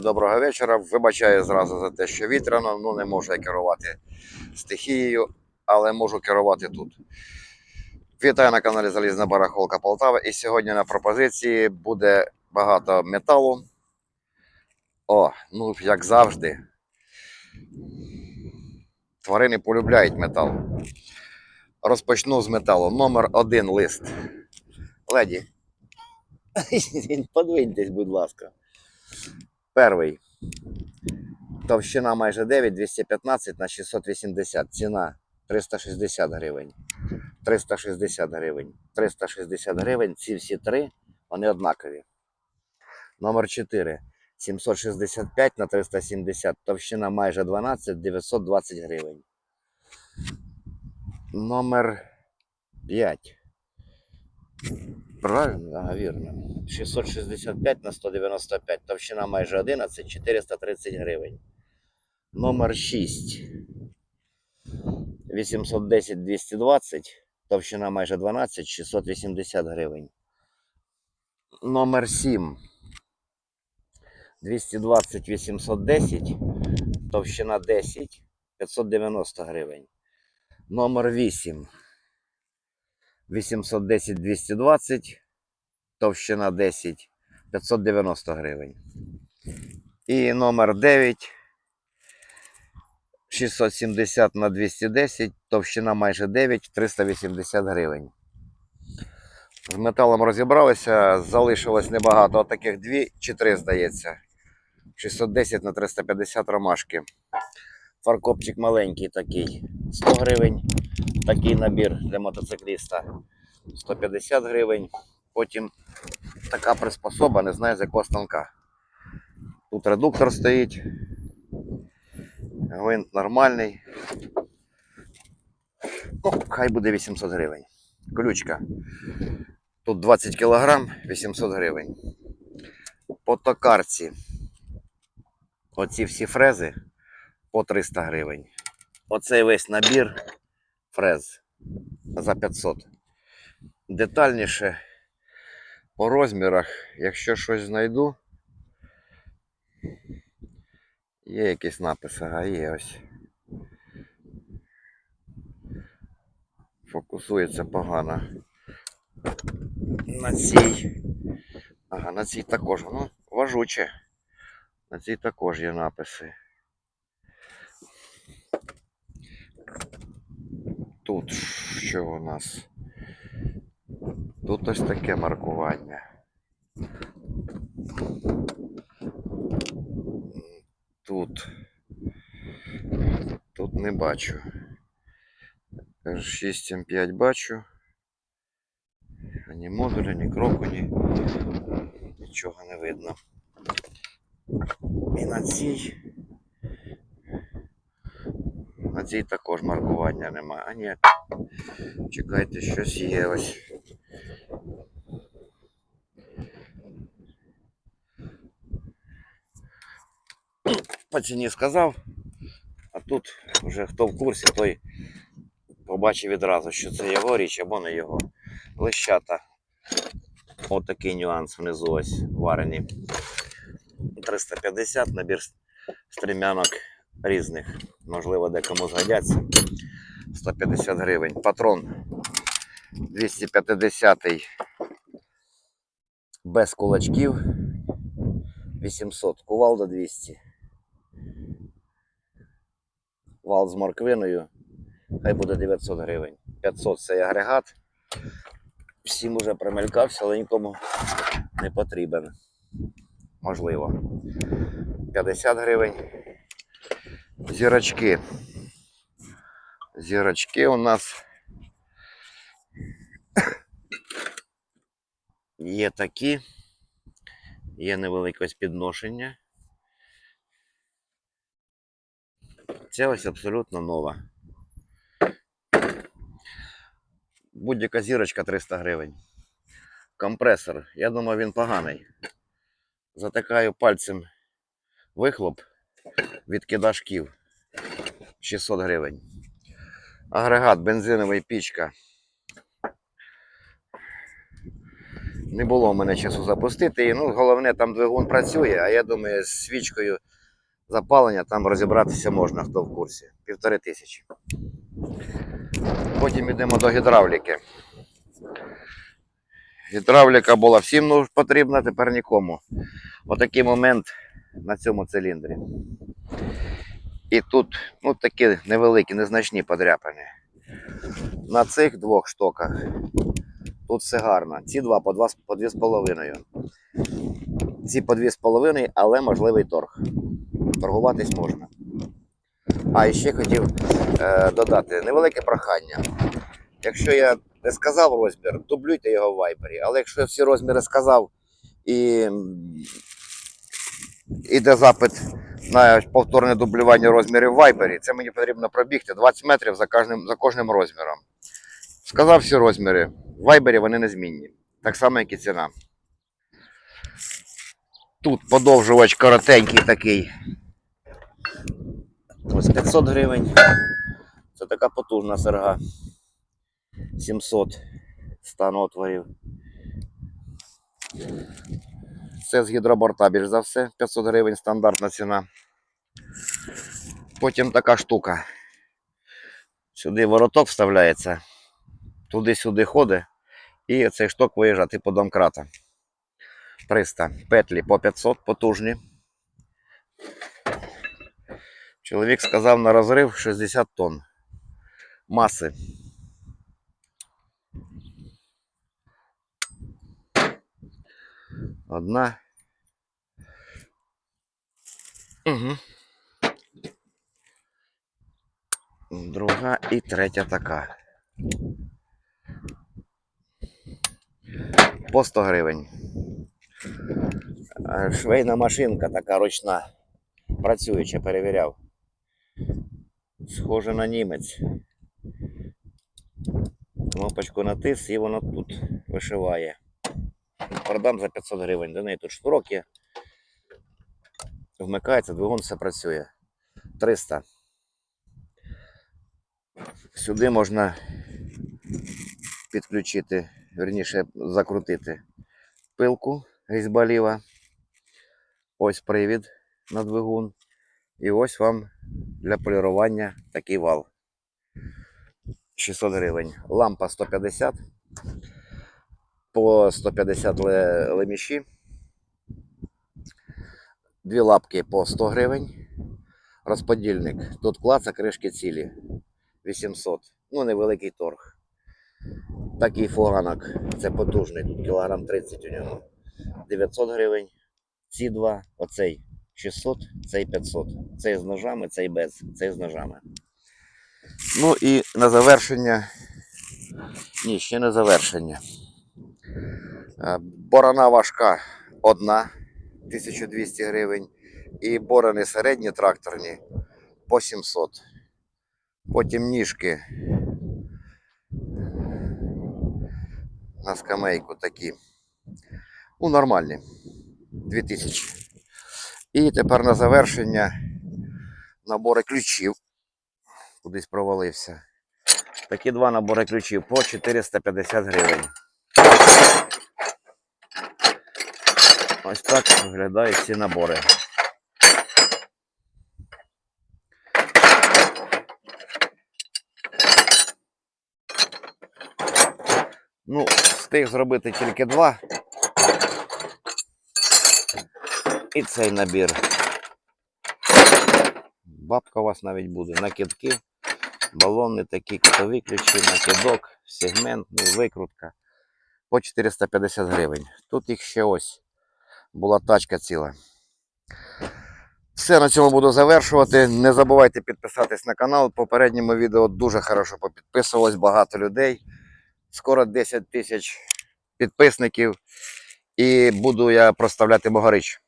Доброго вечора. Вибачаю зразу за те, що вітряно, ну не можу я керувати стихією, але можу керувати тут. Вітаю на каналі Залізна Барахолка Полтава. І сьогодні на пропозиції буде багато металу. О, ну як завжди. Тварини полюбляють метал. Розпочну з металу. Номер один лист. Леді. Подвиньтесь, будь ласка. Перший. Товщина майже 9, 215 на 680. Ціна 360 гривень. 360 гривень. 360 гривень. Ці всі три, вони однакові. Номер 4. 765 на 370. Товщина майже 12, 920 гривень. Номер 5. Правильно, вірно. 665 на 195. Товщина майже 11, 430 гривень. Номер 6. 810 220. Товщина майже 12, 680 гривень. Номер 7. 220 810. Товщина 10, 590 гривень. Номер 8. 810 220, товщина 10, 590 гривень. І номер 9, 670 на 210, товщина майже 9, 380 гривень. З металом розібралися, залишилось небагато, отаких дві чи три, здається. 610 на 350 ромашки. Фаркопчик маленький такий, 100 гривень. Такий набір для мотоцикліста 150 гривень. Потім така приспособа, не знаю з якого станка. Тут редуктор стоїть. Гвинт нормальний. Ну, хай буде 800 гривень. Ключка. Тут 20 кг, 800 гривень. По токарці. Оці всі фрези по 300 гривень. Оцей весь набір фрез за 500. Детальніше по розмірах, якщо щось знайду. Є якісь написи, а є ось. Фокусується погано. На цій. Ага, на цій також. Ну, важуче. На цій також є написи. Тут що у нас? Тут ось таке маркування. Тут. Тут не бачу. 6 М5 бачу. Ані модуля, ні кроку, ні. Нічого не видно. І на цій. На цій також маркування немає. А ні. Чекайте, щось є ось. По ціні сказав, а тут вже хто в курсі, той побачив відразу, що це його річ або не його. Лещата. Отакий нюанс внизу ось варені. 350 набір стрімянок різних. Можливо, декому згодяться. 150 гривень. Патрон 250 без кулачків. 800. Кувалда 200. Вал з морквиною. Хай буде 900 гривень. 500 це агрегат. Всім уже примелькався, але нікому не потрібен. Можливо. 50 гривень. Зірочки. Зірочки у нас є такі, є невеликесь підношення. Це ось абсолютно нова. Будь-яка зірочка 300 гривень. Компресор. Я думаю, він поганий. Затикаю пальцем вихлоп від кидашків 600 гривень. Агрегат, бензиновий пічка. Не було в мене часу запустити. її. Ну, головне, там двигун працює, а я думаю, з свічкою запалення там розібратися можна, хто в курсі. Півтори тисячі. Потім йдемо до гідравліки. Гідравліка була всім ну, потрібна, тепер нікому. Отакий момент на цьому циліндрі. І тут ну, такі невеликі, незначні подряпини. На цих двох штоках тут все гарно. Ці два по 2, по 2,5. Ці по 2,5, але можливий торг. Торгуватись можна. А ще хотів е, додати невелике прохання. Якщо я не сказав розмір, дублюйте його в вайбері. Але якщо я всі розміри сказав і іде запит на повторне дублювання розмірів в вайбері, це мені потрібно пробігти 20 метрів за кожним, за кожним розміром. Сказав всі розміри. В вайбері вони незмінні. Так само, як і ціна. Тут подовжувач коротенький такий. Ось 500 гривень. Це така потужна серга. 700 стан отворів. Це з гідроборта більш за все. 500 гривень стандартна ціна. Потім така штука. Сюди вороток вставляється, туди-сюди ходить, і цей шток виїжджає типу домкрата. 300 петлі по 500 потужні. Чоловік сказав на розрив 60 тонн маси. Одна. Угу. Друга і третя така. По 100 гривень. Е, Швейна машинка така ручна. Працююча, перевіряв. Схоже на німець. Кнопочку натис і воно тут вишиває. Продам за 500 гривень. До неї тут шнурок. Вмикається, двигун все працює. 300. Сюди можна підключити, верніше закрутити пилку різьбаліва. Ось привід на двигун. І ось вам для полірування такий вал. 600 гривень. Лампа 150. По 150 леміші. Дві лапки по 100 гривень. Розподільник. Тут клаца, кришки цілі. 800. Ну, невеликий торг. Такий фуганок. Це потужний. Тут кілограм 30 у ньому. 900 гривень. Ці два, оцей 600, цей 500. Цей з ножами, цей без, цей з ножами. Ну і на завершення. Ні, ще не завершення. Е, Борона важка одна 1200 гривень. І борони середні тракторні по 700. Потім ніжки на скамейку такі. Ну, нормальні. 2000. І тепер на завершення набори ключів. Кудись провалився. Такі два набори ключів по 450 гривень. Ось так виглядають ці набори. Ну, встиг зробити тільки два. І цей набір. Бабка у вас навіть буде. Накидки, балони такі, кутові ключі, накидок, сегментний, викрутка. По 450 гривень. Тут їх ще ось була тачка ціла. Все, на цьому буду завершувати. Не забувайте підписатись на канал. В попередньому відео дуже хорошо попідписувалось, багато людей. Скоро 10 тисяч підписників. І буду я проставляти Богорич.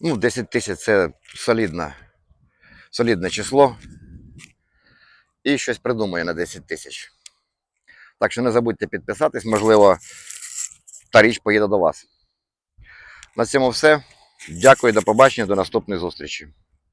Ну, 10 тисяч це солідна, солідне число. І щось придумаю на 10 тисяч. Так що не забудьте підписатись, можливо, та річ поїде до вас. На цьому все. Дякую, до побачення, до наступної зустрічі.